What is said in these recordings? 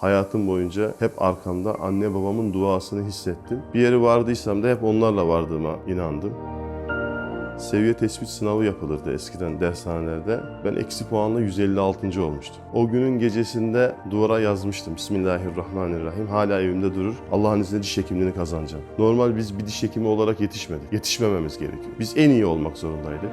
Hayatım boyunca hep arkamda anne babamın duasını hissettim. Bir yere vardıysam da hep onlarla vardığıma inandım. Seviye tespit sınavı yapılırdı eskiden dershanelerde. Ben eksi puanla 156. olmuştum. O günün gecesinde duvara yazmıştım. Bismillahirrahmanirrahim. Hala evimde durur. Allah'ın izniyle diş hekimliğini kazanacağım. Normal biz bir diş hekimi olarak yetişmedik. Yetişmememiz gerekiyor. Biz en iyi olmak zorundaydık.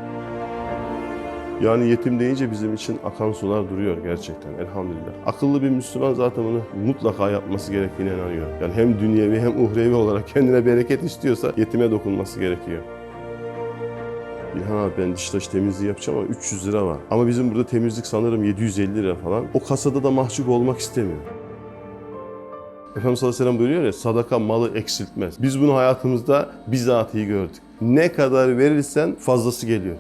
Yani yetim deyince bizim için akan sular duruyor gerçekten elhamdülillah. Akıllı bir Müslüman zaten bunu mutlaka yapması gerektiğine inanıyor. Yani hem dünyevi hem uhrevi olarak kendine bereket istiyorsa yetime dokunması gerekiyor. İlhan abi ben diş taş temizliği yapacağım ama 300 lira var. Ama bizim burada temizlik sanırım 750 lira falan. O kasada da mahcup olmak istemiyor. Efendimiz sallallahu aleyhi ve sellem ya sadaka malı eksiltmez. Biz bunu hayatımızda bizatihi gördük. Ne kadar verirsen fazlası geliyor.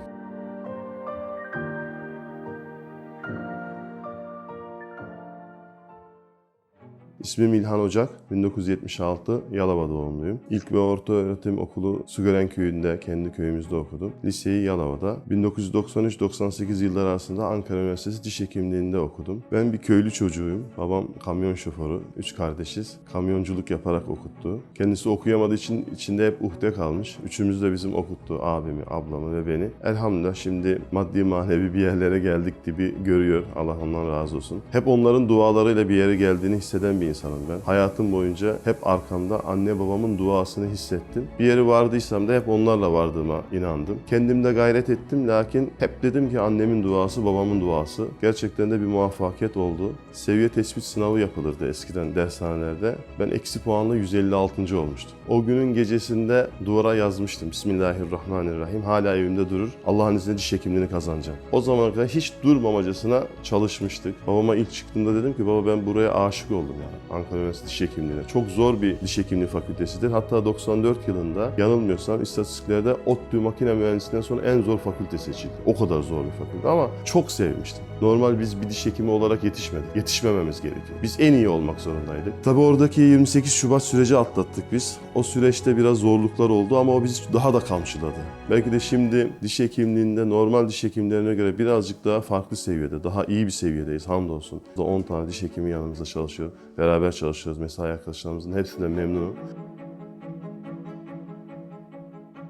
İsmim İlhan Ocak, 1976, Yalova doğumluyum. İlk ve orta öğretim okulu Sugören köyünde, kendi köyümüzde okudum. Liseyi Yalova'da. 1993-98 yılları arasında Ankara Üniversitesi Diş Hekimliği'nde okudum. Ben bir köylü çocuğuyum. Babam kamyon şoförü, üç kardeşiz. Kamyonculuk yaparak okuttu. Kendisi okuyamadığı için içinde hep uhde kalmış. Üçümüz de bizim okuttu, abimi, ablamı ve beni. Elhamdülillah şimdi maddi manevi bir yerlere geldik gibi görüyor. Allah ondan razı olsun. Hep onların dualarıyla bir yere geldiğini hisseden bir insanım ben. Hayatım boyunca hep arkamda anne babamın duasını hissettim. Bir yere vardıysam da hep onlarla vardığıma inandım. Kendimde gayret ettim lakin hep dedim ki annemin duası, babamın duası. Gerçekten de bir muvaffakiyet oldu. Seviye tespit sınavı yapılırdı eskiden dershanelerde. Ben eksi puanla 156. olmuştum. O günün gecesinde duvara yazmıştım. Bismillahirrahmanirrahim. Hala evimde durur. Allah'ın izniyle diş hekimliğini kazanacağım. O zamana kadar hiç durmamacasına çalışmıştık. Babama ilk çıktığımda dedim ki baba ben buraya aşık oldum yani. Ankara Üniversitesi Diş Hekimliği'ne. Çok zor bir diş hekimliği fakültesidir. Hatta 94 yılında yanılmıyorsam istatistiklerde ODTÜ makine mühendisliğinden sonra en zor fakülte seçildi. O kadar zor bir fakülte ama çok sevmiştim. Normal biz bir diş hekimi olarak yetişmedik. Yetişmememiz gerekiyor. Biz en iyi olmak zorundaydık. Tabii oradaki 28 Şubat süreci atlattık biz. O süreçte biraz zorluklar oldu ama o bizi daha da kamçıladı. Belki de şimdi diş hekimliğinde normal diş hekimlerine göre birazcık daha farklı seviyede, daha iyi bir seviyedeyiz hamdolsun. 10 tane diş hekimi yanımızda çalışıyor. Beraber çalışıyoruz. Mesai arkadaşlarımızın hepsinden memnunum.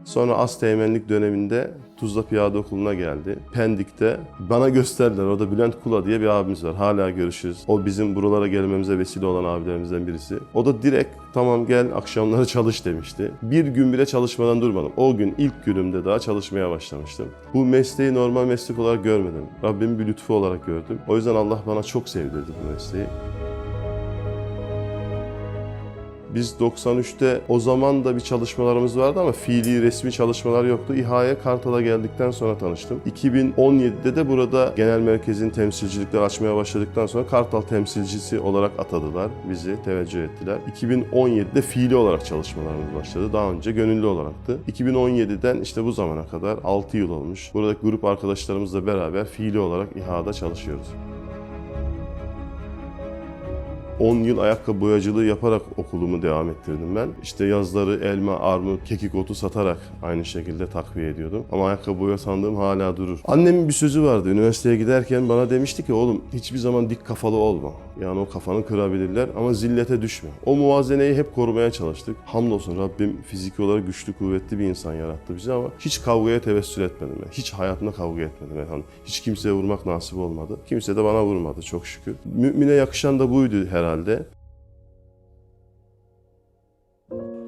Sonra az teğmenlik döneminde Tuzla Piyade Okulu'na geldi. Pendik'te bana gösterdiler. Orada Bülent Kula diye bir abimiz var. Hala görüşürüz. O bizim buralara gelmemize vesile olan abilerimizden birisi. O da direkt tamam gel akşamları çalış demişti. Bir gün bile çalışmadan durmadım. O gün ilk günümde daha çalışmaya başlamıştım. Bu mesleği normal meslek olarak görmedim. Rabbimin bir lütfu olarak gördüm. O yüzden Allah bana çok sevdirdi bu mesleği. Biz 93'te o zaman da bir çalışmalarımız vardı ama fiili resmi çalışmalar yoktu. İHA'ya Kartal'a geldikten sonra tanıştım. 2017'de de burada genel merkezin temsilcilikler açmaya başladıktan sonra Kartal temsilcisi olarak atadılar bizi, teveccüh ettiler. 2017'de fiili olarak çalışmalarımız başladı. Daha önce gönüllü olaraktı. 2017'den işte bu zamana kadar 6 yıl olmuş. Buradaki grup arkadaşlarımızla beraber fiili olarak İHA'da çalışıyoruz. 10 yıl ayakkabı boyacılığı yaparak okulumu devam ettirdim ben. İşte yazları elma, armut, kekik otu satarak aynı şekilde takviye ediyordum. Ama ayakkabı boya sandığım hala durur. Annemin bir sözü vardı. Üniversiteye giderken bana demişti ki oğlum hiçbir zaman dik kafalı olma. Yani o kafanı kırabilirler ama zillete düşme. O muvazeneyi hep korumaya çalıştık. Hamdolsun Rabbim fiziki olarak güçlü, kuvvetli bir insan yarattı bizi ama hiç kavgaya tevessül etmedim ben. Hiç hayatımda kavga etmedim. Hani hiç kimseye vurmak nasip olmadı. Kimse de bana vurmadı çok şükür. Mümine yakışan da buydu herhalde herhalde.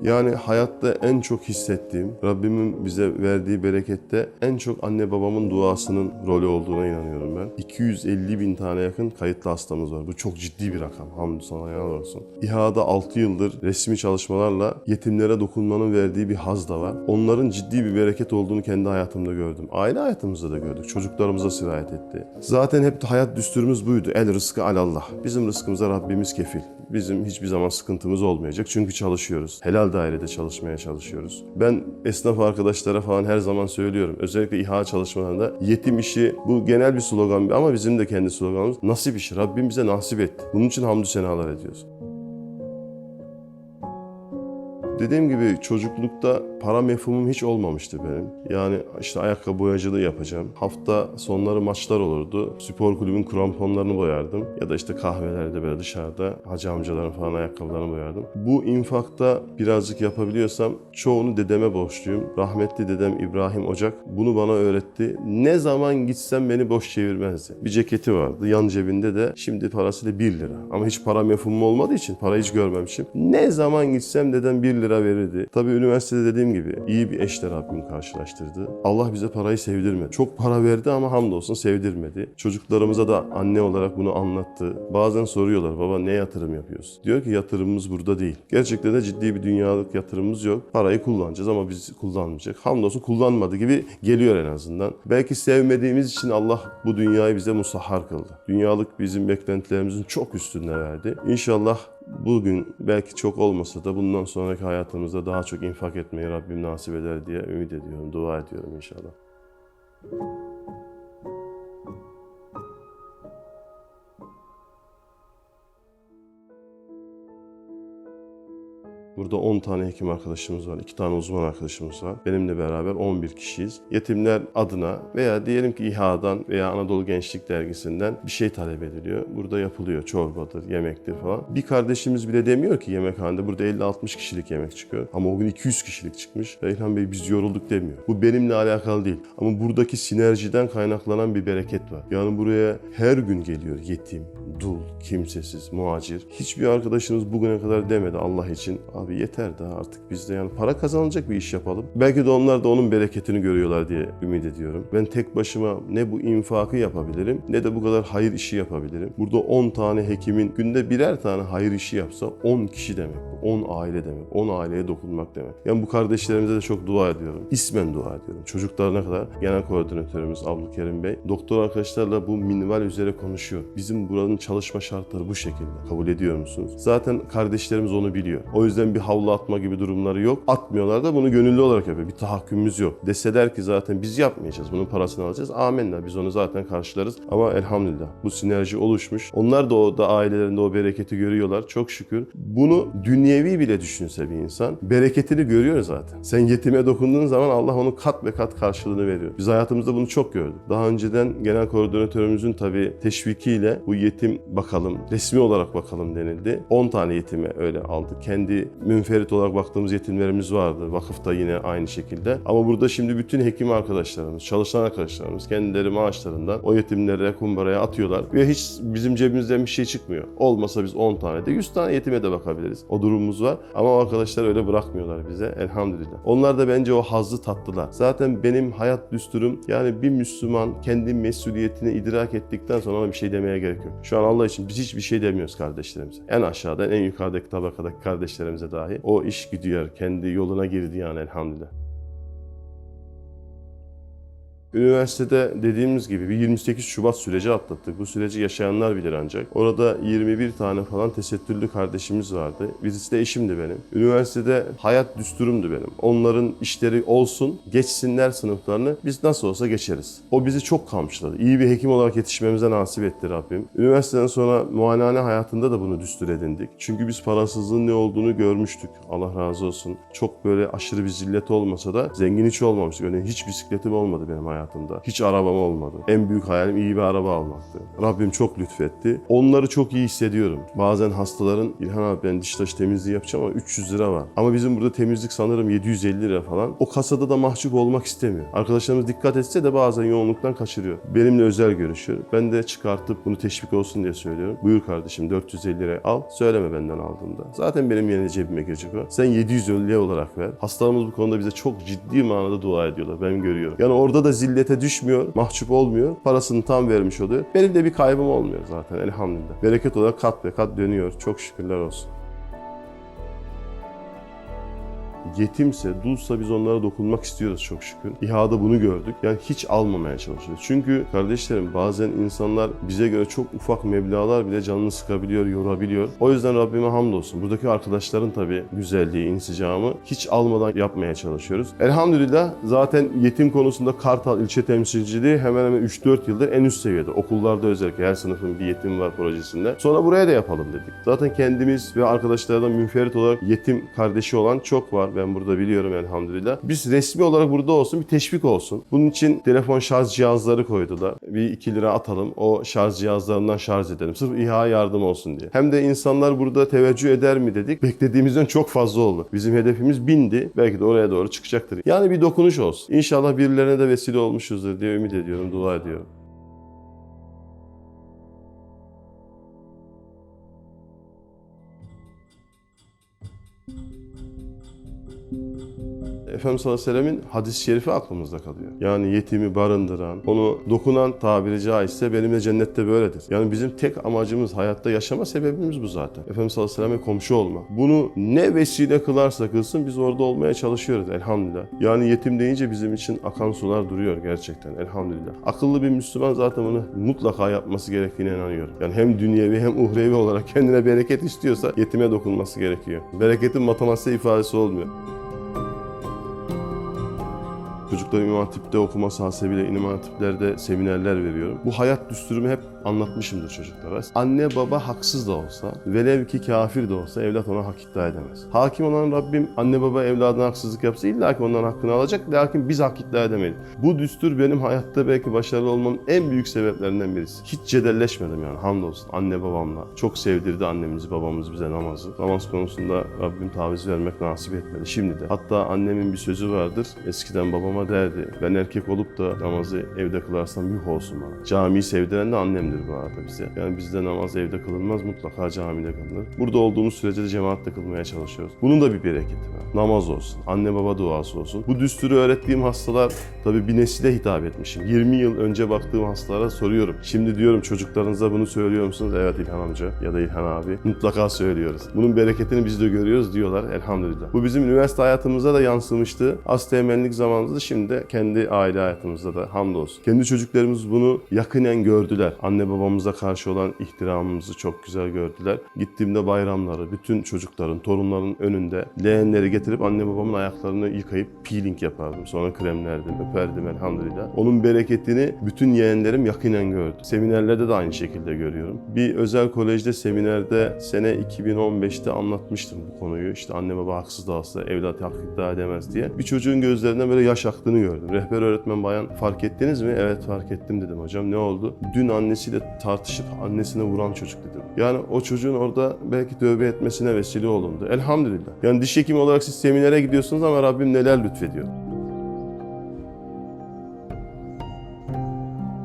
Yani hayatta en çok hissettiğim, Rabbimin bize verdiği berekette en çok anne babamın duasının rolü olduğuna inanıyorum ben. 250 bin tane yakın kayıtlı hastamız var. Bu çok ciddi bir rakam. Hamdü sana yalan olsun. İHA'da 6 yıldır resmi çalışmalarla yetimlere dokunmanın verdiği bir haz da var. Onların ciddi bir bereket olduğunu kendi hayatımda gördüm. Aile hayatımızda da gördük. Çocuklarımıza sirayet etti. Zaten hep hayat düsturumuz buydu. El rızkı alallah. Bizim rızkımıza Rabbimiz kefil. Bizim hiçbir zaman sıkıntımız olmayacak çünkü çalışıyoruz. Helal dairede çalışmaya çalışıyoruz. Ben esnaf arkadaşlara falan her zaman söylüyorum. Özellikle İHA çalışmalarında yetim işi bu genel bir slogan ama bizim de kendi sloganımız nasip işi. Rabbim bize nasip etti. Bunun için hamdü senalar ediyoruz. Dediğim gibi çocuklukta para mefhumum hiç olmamıştı benim. Yani işte ayakkabı boyacılığı yapacağım. Hafta sonları maçlar olurdu. Spor kulübün kramponlarını boyardım. Ya da işte kahvelerde böyle dışarıda hacı amcaların falan ayakkabılarını boyardım. Bu infakta birazcık yapabiliyorsam çoğunu dedeme borçluyum. Rahmetli dedem İbrahim Ocak bunu bana öğretti. Ne zaman gitsem beni boş çevirmezdi. Bir ceketi vardı. Yan cebinde de şimdi parasıyla 1 lira. Ama hiç para mefhumum olmadığı için parayı hiç görmemişim. Ne zaman gitsem dedem 1 lira verirdi. Tabii üniversitede dediğim gibi iyi bir eşle Rabbim karşılaştırdı. Allah bize parayı sevdirmedi. Çok para verdi ama hamdolsun sevdirmedi. Çocuklarımıza da anne olarak bunu anlattı. Bazen soruyorlar baba ne yatırım yapıyorsun? Diyor ki yatırımımız burada değil. Gerçekten de ciddi bir dünyalık yatırımımız yok. Parayı kullanacağız ama biz kullanmayacak. Hamdolsun kullanmadı gibi geliyor en azından. Belki sevmediğimiz için Allah bu dünyayı bize musahhar kıldı. Dünyalık bizim beklentilerimizin çok üstünde verdi. İnşallah bugün belki çok olmasa da bundan sonraki hayatımızda daha çok infak etmeyi Rabbim nasip eder diye ümit ediyorum, dua ediyorum inşallah. Burada 10 tane hekim arkadaşımız var, 2 tane uzman arkadaşımız var. Benimle beraber 11 kişiyiz. Yetimler adına veya diyelim ki İHA'dan veya Anadolu Gençlik Dergisi'nden bir şey talep ediliyor. Burada yapılıyor. Çorbadır, yemektir falan. Bir kardeşimiz bile demiyor ki yemekhanede burada 50-60 kişilik yemek çıkıyor. Ama o gün 200 kişilik çıkmış. Reyhan Bey biz yorulduk demiyor. Bu benimle alakalı değil. Ama buradaki sinerjiden kaynaklanan bir bereket var. Yani buraya her gün geliyor yetim, dul, kimsesiz, muhacir. Hiçbir arkadaşınız bugüne kadar demedi Allah için. Abi yeter daha artık biz de yani para kazanacak bir iş yapalım. Belki de onlar da onun bereketini görüyorlar diye ümit ediyorum. Ben tek başıma ne bu infakı yapabilirim ne de bu kadar hayır işi yapabilirim. Burada 10 tane hekimin günde birer tane hayır işi yapsa 10 kişi demek bu. 10 aile demek. 10 aileye dokunmak demek. Yani bu kardeşlerimize de çok dua ediyorum. İsmen dua ediyorum. Çocuklarına kadar genel koordinatörümüz Abdülkerim Bey doktor arkadaşlarla bu minval üzere konuşuyor. Bizim buranın çalışma şartları bu şekilde. Kabul ediyor musunuz? Zaten kardeşlerimiz onu biliyor. O yüzden bir havlu atma gibi durumları yok. Atmıyorlar da bunu gönüllü olarak yapıyor. Bir tahakkümümüz yok. Deseler ki zaten biz yapmayacağız. Bunun parasını alacağız. Amenna. Biz onu zaten karşılarız. Ama elhamdülillah bu sinerji oluşmuş. Onlar da o da ailelerinde o bereketi görüyorlar. Çok şükür. Bunu dünyevi bile düşünse bir insan bereketini görüyor zaten. Sen yetime dokunduğun zaman Allah onun kat ve kat karşılığını veriyor. Biz hayatımızda bunu çok gördük. Daha önceden genel koordinatörümüzün tabii teşvikiyle bu yetim bakalım, resmi olarak bakalım denildi. 10 tane yetime öyle aldık. Kendi münferit olarak baktığımız yetimlerimiz vardı. Vakıfta yine aynı şekilde. Ama burada şimdi bütün hekim arkadaşlarımız, çalışan arkadaşlarımız kendileri maaşlarından o yetimlere, kumbaraya atıyorlar. Ve hiç bizim cebimizden bir şey çıkmıyor. Olmasa biz 10 tane de 100 tane yetime de bakabiliriz. O durumumuz var. Ama o arkadaşlar öyle bırakmıyorlar bize. Elhamdülillah. Onlar da bence o hazzı tattılar. Zaten benim hayat düsturum yani bir Müslüman kendi mesuliyetini idrak ettikten sonra ona bir şey demeye gerek yok. Şu an Allah için biz hiçbir şey demiyoruz kardeşlerimize. En aşağıdan en yukarıdaki tabakadaki kardeşlerimize dahi o iş gidiyor. Kendi yoluna girdi yani elhamdülillah. Üniversitede dediğimiz gibi bir 28 Şubat süreci atlattık. Bu süreci yaşayanlar bilir ancak. Orada 21 tane falan tesettürlü kardeşimiz vardı. Birisi de eşimdi benim. Üniversitede hayat düsturumdu benim. Onların işleri olsun, geçsinler sınıflarını biz nasıl olsa geçeriz. O bizi çok kamçıladı. İyi bir hekim olarak yetişmemize nasip etti Rabbim. Üniversiteden sonra muayenehane hayatında da bunu düstur edindik. Çünkü biz parasızlığın ne olduğunu görmüştük. Allah razı olsun. Çok böyle aşırı bir zillet olmasa da zengin hiç olmamıştık. Örneğin hiç bisikletim olmadı benim hayatımda. Hiç arabam olmadı. En büyük hayalim iyi bir araba almaktı. Rabbim çok lütfetti. Onları çok iyi hissediyorum. Bazen hastaların İlhan abi ben diş taşı temizliği yapacağım ama 300 lira var. Ama bizim burada temizlik sanırım 750 lira falan. O kasada da mahcup olmak istemiyor. Arkadaşlarımız dikkat etse de bazen yoğunluktan kaçırıyor. Benimle özel görüşüyor. Ben de çıkartıp bunu teşvik olsun diye söylüyorum. Buyur kardeşim 450 lira al. Söyleme benden aldığında. Zaten benim yerine cebime girecek o. Sen 750 olarak ver. Hastalarımız bu konuda bize çok ciddi manada dua ediyorlar. Ben görüyorum. Yani orada da zillete düşmüyor, mahcup olmuyor. Parasını tam vermiş oluyor. Benim de bir kaybım olmuyor zaten elhamdülillah. Bereket olarak kat ve kat dönüyor. Çok şükürler olsun. Yetimse, dulsa biz onlara dokunmak istiyoruz çok şükür. İHA'da bunu gördük. Yani hiç almamaya çalışıyoruz. Çünkü kardeşlerim bazen insanlar bize göre çok ufak meblağlar bile canını sıkabiliyor, yorabiliyor. O yüzden Rabbime hamdolsun. Buradaki arkadaşların tabii güzelliği, insicamı hiç almadan yapmaya çalışıyoruz. Elhamdülillah zaten yetim konusunda Kartal ilçe temsilciliği hemen hemen 3-4 yıldır en üst seviyede. Okullarda özellikle her sınıfın bir yetim var projesinde. Sonra buraya da yapalım dedik. Zaten kendimiz ve arkadaşlardan münferit olarak yetim kardeşi olan çok var. Ben burada biliyorum elhamdülillah. Biz resmi olarak burada olsun bir teşvik olsun. Bunun için telefon şarj cihazları koydular. Bir 2 lira atalım o şarj cihazlarından şarj edelim. Sırf İHA yardım olsun diye. Hem de insanlar burada teveccüh eder mi dedik. Beklediğimizden çok fazla oldu. Bizim hedefimiz bindi. Belki de oraya doğru çıkacaktır. Yani bir dokunuş olsun. İnşallah birilerine de vesile olmuşuzdur diye ümit ediyorum, dua ediyorum. Efendimiz sallallahu aleyhi ve sellemin hadis-i şerifi aklımızda kalıyor. Yani yetimi barındıran, onu dokunan tabiri caizse benimle cennette böyledir. Yani bizim tek amacımız hayatta yaşama sebebimiz bu zaten. Efendimiz sallallahu aleyhi ve komşu olmak. Bunu ne vesile kılarsa kılsın biz orada olmaya çalışıyoruz elhamdülillah. Yani yetim deyince bizim için akan sular duruyor gerçekten elhamdülillah. Akıllı bir Müslüman zaten bunu mutlaka yapması gerektiğine inanıyorum. Yani hem dünyevi hem uhrevi olarak kendine bereket istiyorsa yetime dokunması gerekiyor. Bereketin matematiksel ifadesi olmuyor. Çocuklar İmam Hatip'te okuması hasebiyle İmam Hatip'lerde seminerler veriyorum. Bu hayat düsturumu hep anlatmışımdır çocuklara. Anne baba haksız da olsa, velev ki kafir de olsa evlat ona hak iddia edemez. Hakim olan Rabbim anne baba evladına haksızlık yapsa illa ki ondan hakkını alacak. Lakin biz hak iddia edemeyiz. Bu düstur benim hayatta belki başarılı olmamın en büyük sebeplerinden birisi. Hiç cedelleşmedim yani hamdolsun anne babamla. Çok sevdirdi annemiz babamız bize namazı. Namaz konusunda Rabbim taviz vermek nasip etmedi. Şimdi de. Hatta annemin bir sözü vardır. Eskiden babama derdi. Ben erkek olup da namazı evde kılarsam yuh olsun bana. Camiyi sevdiren de annemdir bu arada bize. Yani bizde namaz evde kılınmaz mutlaka camide kılınır. Burada olduğumuz sürece de cemaatle kılmaya çalışıyoruz. Bunun da bir bereketi var. Namaz olsun, anne baba duası olsun. Bu düsturu öğrettiğim hastalar tabii bir nesile hitap etmişim. 20 yıl önce baktığım hastalara soruyorum. Şimdi diyorum çocuklarınıza bunu söylüyor musunuz? Evet İlhan amca ya da İlhan abi. Mutlaka söylüyoruz. Bunun bereketini biz de görüyoruz diyorlar elhamdülillah. Bu bizim üniversite hayatımıza da yansımıştı. Az temennik zamanımızda da şimdi kendi aile hayatımızda da hamdolsun. Kendi çocuklarımız bunu yakinen gördüler. Anne babamıza karşı olan ihtiramımızı çok güzel gördüler. Gittiğimde bayramları bütün çocukların, torunların önünde leğenleri getirip anne babamın ayaklarını yıkayıp peeling yapardım. Sonra kremlerdim, öperdim elhamdülillah. Onun bereketini bütün yeğenlerim yakinen gördü. Seminerlerde de aynı şekilde görüyorum. Bir özel kolejde seminerde sene 2015'te anlatmıştım bu konuyu. İşte anne baba haksız da olsa evlat hak iddia edemez diye. Bir çocuğun gözlerinden böyle yaş aktığını gördüm. Rehber öğretmen bayan fark ettiniz mi? Evet fark ettim dedim hocam. Ne oldu? Dün annesiyle tartışıp annesine vuran çocuk dedim. Yani o çocuğun orada belki tövbe etmesine vesile olundu. Elhamdülillah. Yani diş hekimi olarak siz seminere gidiyorsunuz ama Rabbim neler lütfediyor.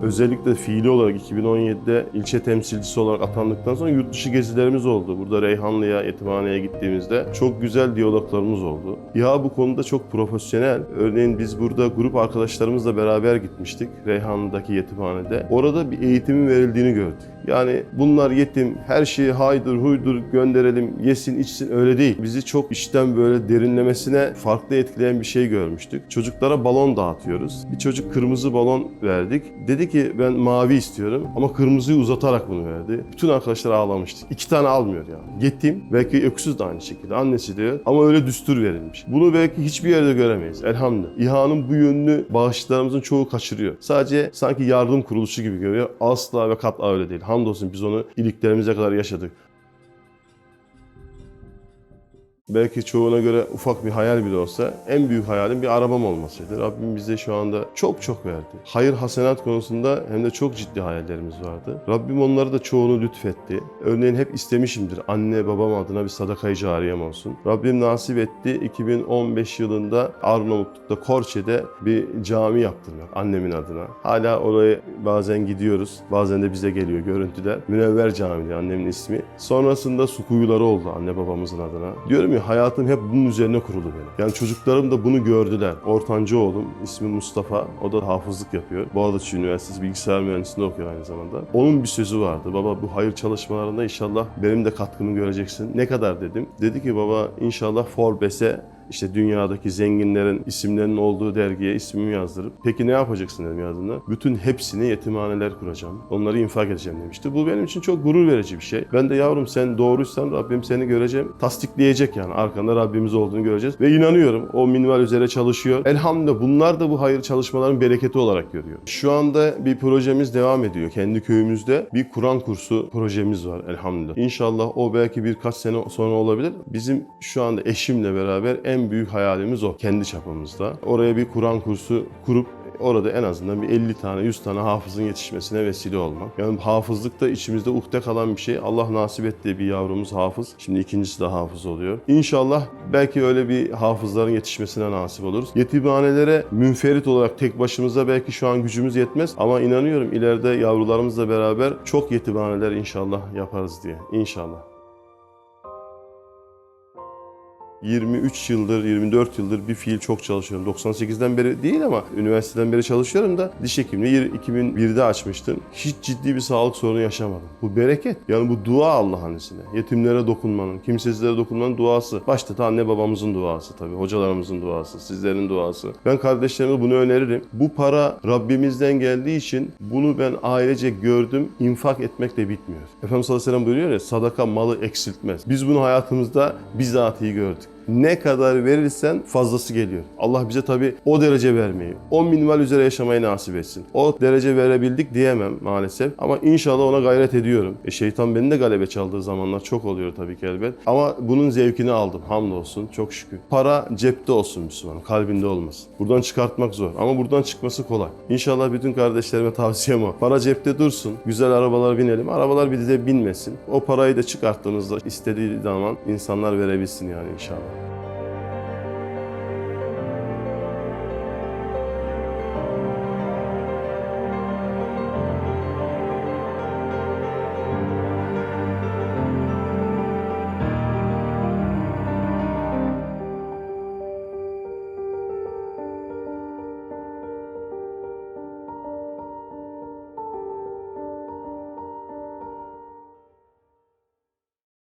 Özellikle fiili olarak 2017'de ilçe temsilcisi olarak atandıktan sonra yurt dışı gezilerimiz oldu. Burada Reyhanlı'ya, Yetimhane'ye gittiğimizde çok güzel diyaloglarımız oldu. Ya bu konuda çok profesyonel. Örneğin biz burada grup arkadaşlarımızla beraber gitmiştik Reyhanlı'daki yetimhanede. Orada bir eğitimin verildiğini gördük. Yani bunlar yetim, her şeyi haydır huydur gönderelim, yesin içsin öyle değil. Bizi çok işten böyle derinlemesine farklı etkileyen bir şey görmüştük. Çocuklara balon dağıtıyoruz. Bir çocuk kırmızı balon verdik. Dedi ki ben mavi istiyorum ama kırmızıyı uzatarak bunu verdi. Bütün arkadaşlar ağlamıştı. İki tane almıyor yani. Yetim, belki öksüz de aynı şekilde. Annesi diyor ama öyle düstur verilmiş. Bunu belki hiçbir yerde göremeyiz. Elhamdülillah. İHA'nın bu yönünü bağışçılarımızın çoğu kaçırıyor. Sadece sanki yardım kuruluşu gibi görüyor. Asla ve katla öyle değil. Hamdolsun biz onu iliklerimize kadar yaşadık. Belki çoğuna göre ufak bir hayal bile olsa en büyük hayalim bir arabam olmasıydı. Rabbim bize şu anda çok çok verdi. Hayır hasenat konusunda hem de çok ciddi hayallerimiz vardı. Rabbim onları da çoğunu lütfetti. Örneğin hep istemişimdir anne babam adına bir sadakayı cariyem olsun. Rabbim nasip etti 2015 yılında Arnavutluk'ta Korçe'de bir cami yaptırmak annemin adına. Hala oraya bazen gidiyoruz. Bazen de bize geliyor görüntüler. Münevver Camii annemin ismi. Sonrasında su kuyuları oldu anne babamızın adına. Diyorum ya hayatım hep bunun üzerine kurulu benim. Yani çocuklarım da bunu gördüler. Ortancı oğlum ismi Mustafa. O da hafızlık yapıyor. Boğaziçi Üniversitesi bilgisayar mühendisliğinde okuyor aynı zamanda. Onun bir sözü vardı. Baba bu hayır çalışmalarında inşallah benim de katkımı göreceksin. Ne kadar dedim. Dedi ki baba inşallah Forbes'e işte dünyadaki zenginlerin isimlerinin olduğu dergiye ismimi yazdırıp peki ne yapacaksın dedim yazdığında. Bütün hepsini yetimhaneler kuracağım. Onları infak edeceğim demişti. Bu benim için çok gurur verici bir şey. Ben de yavrum sen doğruysan Rabbim seni göreceğim. Tasdikleyecek yani. Arkanda Rabbimiz olduğunu göreceğiz. Ve inanıyorum o minval üzere çalışıyor. Elhamdülillah bunlar da bu hayır çalışmaların bereketi olarak görüyor. Şu anda bir projemiz devam ediyor. Kendi köyümüzde bir Kur'an kursu projemiz var elhamdülillah. İnşallah o belki birkaç sene sonra olabilir. Bizim şu anda eşimle beraber en büyük hayalimiz o. Kendi çapımızda. Oraya bir Kur'an kursu kurup orada en azından bir 50 tane 100 tane hafızın yetişmesine vesile olmak. Yani hafızlık da içimizde ukde kalan bir şey. Allah nasip ettiği bir yavrumuz hafız. Şimdi ikincisi de hafız oluyor. İnşallah belki öyle bir hafızların yetişmesine nasip oluruz. Yetimhanelere münferit olarak tek başımıza belki şu an gücümüz yetmez ama inanıyorum ileride yavrularımızla beraber çok yetimhaneler inşallah yaparız diye. İnşallah. 23 yıldır, 24 yıldır bir fiil çok çalışıyorum. 98'den beri değil ama üniversiteden beri çalışıyorum da diş hekimliği 2001'de açmıştım. Hiç ciddi bir sağlık sorunu yaşamadım. Bu bereket. Yani bu dua Allah'ın izniyle. Yetimlere dokunmanın, kimsesizlere dokunmanın duası. Başta da anne babamızın duası tabii. Hocalarımızın duası, sizlerin duası. Ben kardeşlerime bunu öneririm. Bu para Rabbimizden geldiği için bunu ben ailece gördüm. infak etmek de bitmiyor. Efendimiz sallallahu aleyhi ve sellem buyuruyor ya sadaka malı eksiltmez. Biz bunu hayatımızda bizatihi gördük. Ne kadar verirsen fazlası geliyor. Allah bize tabi o derece vermeyi, o minval üzere yaşamayı nasip etsin. O derece verebildik diyemem maalesef ama inşallah ona gayret ediyorum. E şeytan beni de galebe çaldığı zamanlar çok oluyor tabii ki elbet. Ama bunun zevkini aldım hamdolsun çok şükür. Para cepte olsun Müslüman, kalbinde olmasın. Buradan çıkartmak zor ama buradan çıkması kolay. İnşallah bütün kardeşlerime tavsiyem o. Para cepte dursun, güzel arabalara binelim. Arabalar bize binmesin. O parayı da çıkarttığımızda istediği zaman insanlar verebilsin yani inşallah.